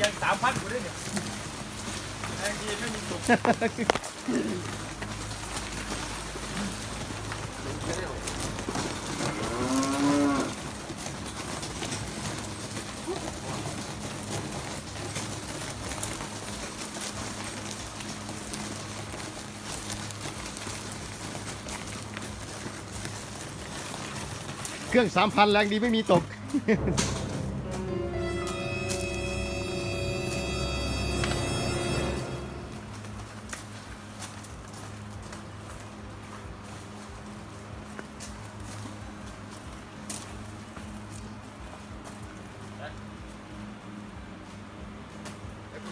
ยังสามพันกูได้เนี่ยแรงดีไม่มีสุกเครื่องสามพันแรงดีไม่มีตก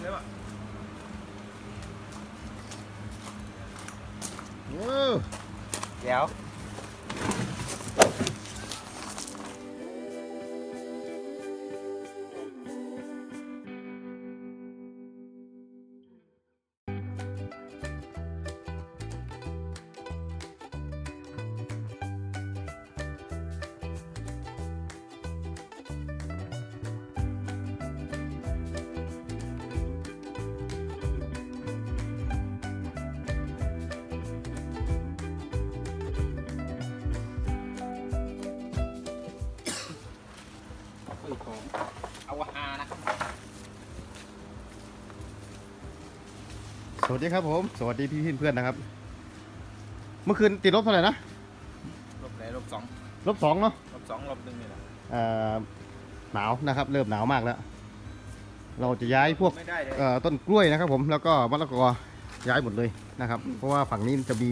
ไอ้คุณเลยว่ะโอ้เดี๋ยว สวัสดีครับผม สวัสดีพี่พี่เพื่อนนะครับ เมื่อคืนติดลบเท่าไหร่นะ ลบไหนลบสองลบสองเนาะลบสองลบหนึ่งนี่แหละเอ่อหนาวนะครับ เริ่มหนาวมากแล้ว เราจะย้ายพวกไม่ได้เลยเอ่อต้นกล้วยนะครับ ผมแล้วก็มะละกอย้ายหมดเลยนะครับ เพราะว่าฝั่งนี้จะมี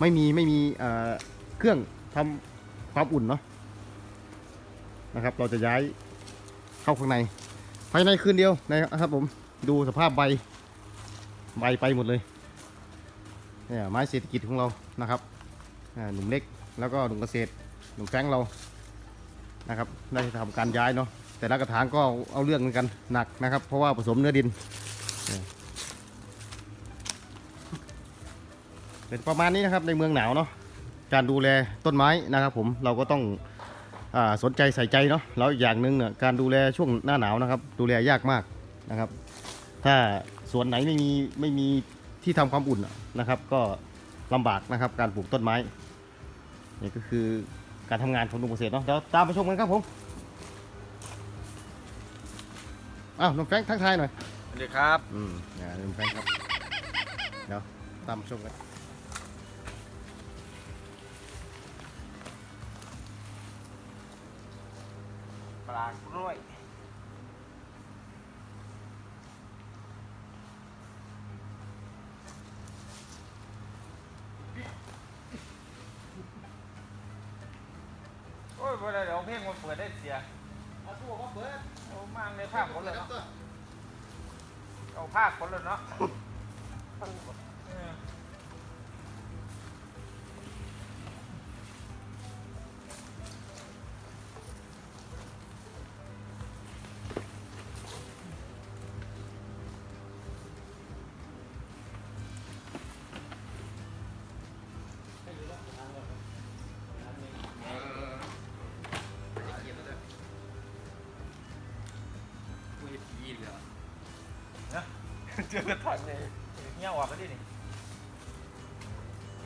ไม่มีไม่มีเอ่อเครื่องทำความอุ่นเนาะนะครับ เราจะย้ายเข้าข้างใน ภายในคืนเดียวนะครับผมดูสภาพใบ ใบไปหมดเลยเนี่ยไม้เศรษฐกิจของเรานะครับหนุ่มเล็กแล้วก็หนุ่มเกษตรหนุ่มแฟงเรานะครับได้ทำการย้ายเนาะแต่ละกระถางก็เอาเรื่องเหมือนกันหนักนะครับ เพราะว่าผสมเนื้อดินเป็นประมาณนี้นะครับในเมืองหนาวเนาะการดูแลต้นไม้นะครับ ผมเราก็ต้องอสนใจใส่ใจเนาะแล้วอีกอย่างหนึ่งเนี่ยการดูแลช่วงหน้าหนาวนะครับ ดูแลยากมากนะครับ ถ้า สวนไหนไม่มีไม่มีที่ทำความอุ่นนะครับ ก็ลำบากนะครับ การปลูกต้นไม้นี่ก็คือการทำงานของหนุ่มเกษตรเนาะเดี๋ยวตามไปชมกันครับผมอ้าวน้องแฟรงค์ทักทายหน่อยสวัสดีครับอืมอ่าน้องแฟรงค์ครับเดี๋ยวตามมาชมกันปลากล้วยโอ้ยเวลาเดี๋ยวเพลงมันเปิดได้เสียเอาตัวมาเปิดเอ้มางในภาคคนเลยเนาะเอาภาคคนเลยเนาะ เจอกระถางเลยเงี้ยออกกันดินี่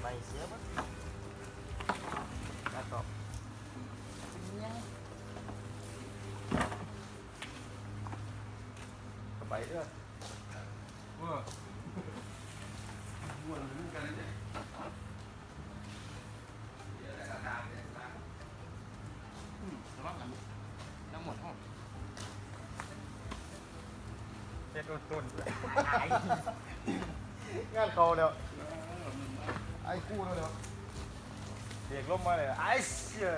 ไปเสียมั้งกระตอบสบายเด้อเว้อ ม้วนเหมือนกันเลยเนี่ย ระวังกันทั้งหมดห้อง เจ็ด ต้นต้นงานเขาแล้วไอ้คู่แล้วเดี๋ยวเด็กล้มมาเลยไอ้เชี่ย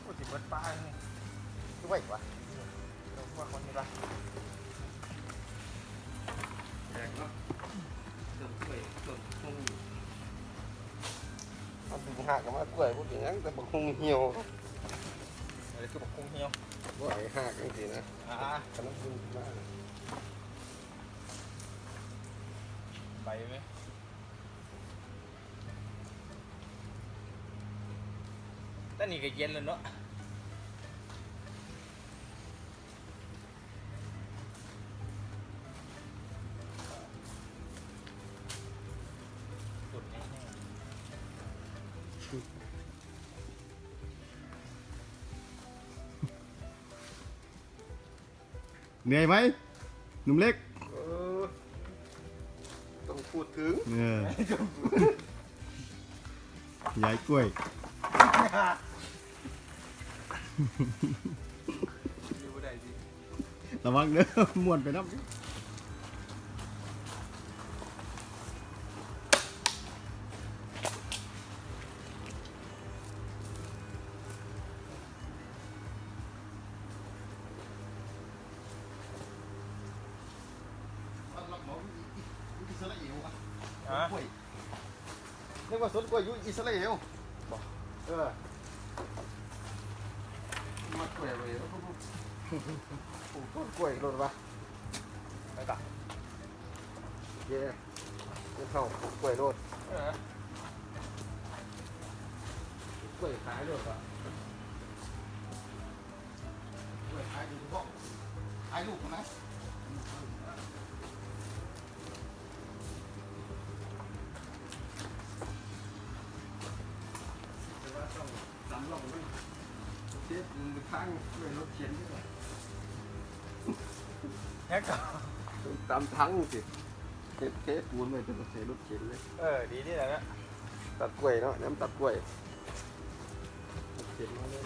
โอ้ติดเบิดปลาเนี่ยด้วยวะเราว่าคนนี้ปะ แดงเนาะต้นกล้วยต้นคง มันดึง หักกันมากล้วยพวกอย่างนั้นแต่บางคงเหี่ยวอะไรคือบอกคงเหี่ยวกล้วยหักจังสินะอ่าขนมดึงมากใบไหมแต่นี่ก็เย็นแล้วเนาะ เหนื่อยไหมหนุ่มเล็กเออต้องพูดถึงเออย้ายกล้วย อยู่ได้สิ ระวังเด้อม่วนไปน้ำ ฮะ กล้วยเรียกว่าสวนกล้วยอยู่อิสราเอลเออมากล้วยเลยแล้วก็ปลูกต้นกล้วยรถวะไปต่อเย้จะเข้าปลูกกล้วยรถเออกล้วยขายรถอะกล้วยขายดูเฉพาะขายลูกนะ แต่ว่าต้องสำรองมันเทปมันไปข้างกล้วยรถเข็นด้วยแฮกต่อต้องตามทั้งสิเทปเทปปูนไว้จะมาใส่รถเข็นเลย เออ ดีที่ไหนนะตัดกล้วยเนาะน้ำตัดกล้วยรถเข็นมาเลย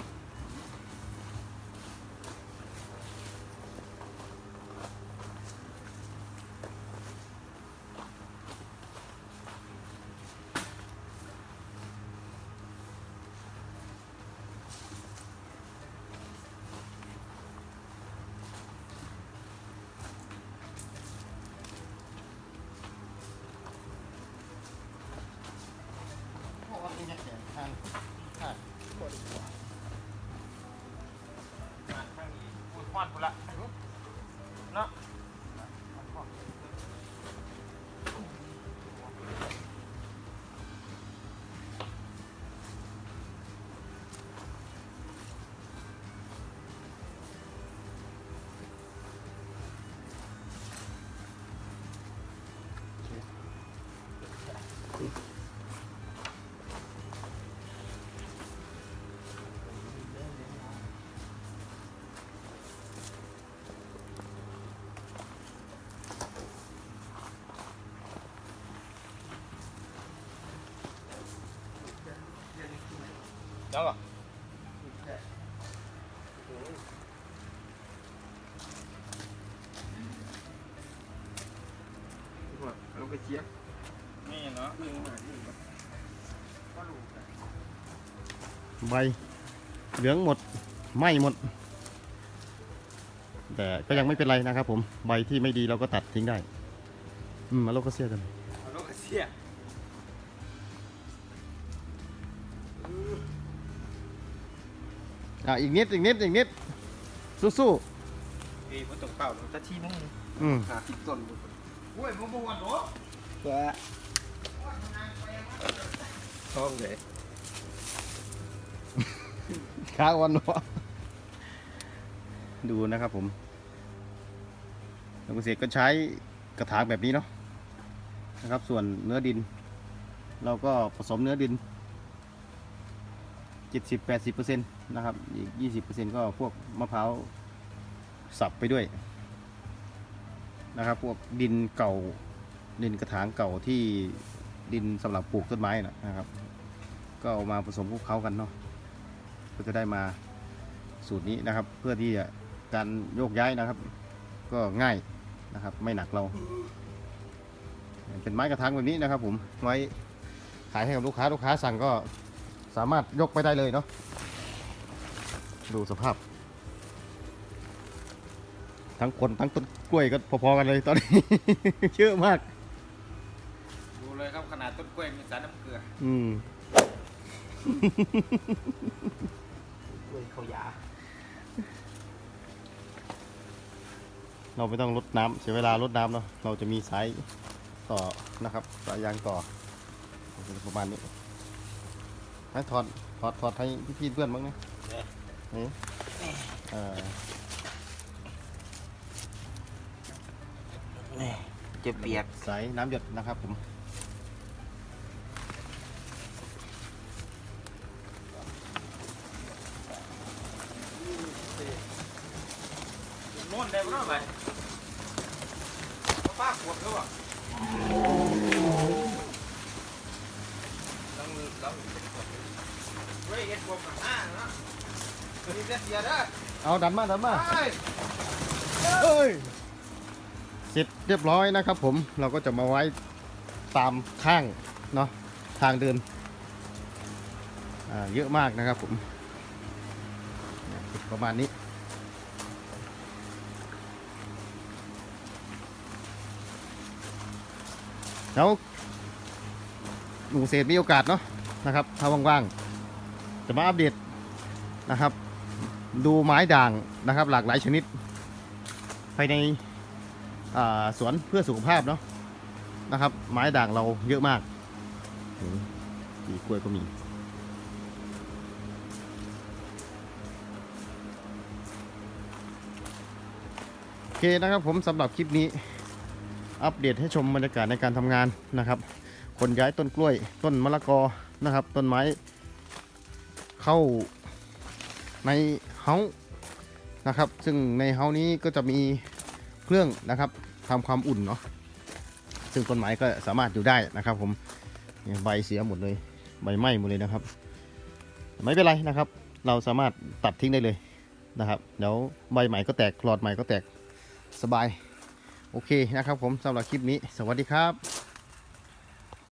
แล้วเหรอเราไปเชียบนี่เนาะนี่มานี่มาก็รู้กันใบเหลืองหมดไหม้หมด แต่ก็ยังไม่เป็นไรนะครับผม ใบที่ไม่ดีเราก็ตัดทิ้งได้ อืมมาโลกก็เสียกันเอาลูกกระเสีย อะอีกนิดอีกนิดอีกนิดสู้ดีมันตกเปล่าจะที่นึงๆอืมหาสิบต้นโอ้ยผมบอกว่าหรอตัวท้องเลยข้าววันวะดูนะครับผมนักเกษตรก็ใช้กระถางแบบนี้เนาะนะครับ ส่วนเนื้อดิน เราก็ผสมเนื้อดิน 70-80%นะครับ อีก 20%ก็พวกมะพร้าวสับไปด้วยนะครับ พวกดินเก่าดินกระถางเก่าที่ดินสำหรับปลูกต้นไม้นะนะครับ ก็เอามาผสมคลุกเคล้ากันเนาะก็จะได้มาสูตรนี้นะครับ เพื่อที่จะการโยกย้ายนะครับ ก็ง่ายนะครับ ไม่หนักเรา เป็นไม้กระถางแบบนี้นะครับ ผมไว้ขายให้กับลูกค้าลูกค้าสั่งก็ สามารถยกไปได้เลยเนาะดูสภาพ ทั้งคนทั้งต้นกล้วยก็พอๆกันเลยตอนนี้ เยอะมาก ดูเลยครับขนาดต้นกล้วยมีสารน้ำเกลืออืม กล้วยเขายาเราไม่ต้องลดน้ำเสียเวลาลดน้ำเนาะเราจะมีสายต่อนะครับสายยางต่อประมาณนี้ ให้ถอดถอดถอดให้พี่ๆเพื่อนบ้างนะนี่เออเจ็บเปียกสายน้ำหยดนะครับผม โน่นได้บ่เนาะไปป้าขวดแล้วอะต้องต้องเฮ้ยเอ็ดบวกกับห้าเนาะมี เสียเสียเด้อเอาดันมาดันมาไปเอ้ยเสร็จเรียบร้อยนะครับผมเราก็จะมาไว้ตามข้างเนาะทางเดินเยอะมากนะครับผมประมาณนี้แล้วหนูเศษมีโอกาสเนาะนะครับถ้าว่างๆจะมาอัปเดตนะครับ ดูไม้ด่างนะครับ หลากหลายชนิด ภายในสวนเพื่อสุขภาพเนาะนะครับ ไม้ด่างเราเยอะมากนี่ปีกล้วยก็มี โอเคนะครับผมสำหรับคลิปนี้อัปเดตให้ชมบรรยากาศในการทำงานนะครับ คนย้ายต้นกล้วย ต้นมะละกอนะครับ ต้นไม้เข้าใน เฮานะครับ ซึ่งในเฮานี้ก็จะมีเครื่องนะครับทำความอุ่นเนาะซึ่งต้นไม้ก็สามารถอยู่ได้นะครับ ผมใบเสียหมดเลยใบไหม้หมดเลยนะครับ ไม่เป็นไรนะครับ เราสามารถตัดทิ้งได้เลยนะครับเดี๋ยวใบใหม่ก็แตกหลอดใหม่ก็แตกสบาย โอเคนะครับผมสำหรับคลิปนี้ สวัสดีครับ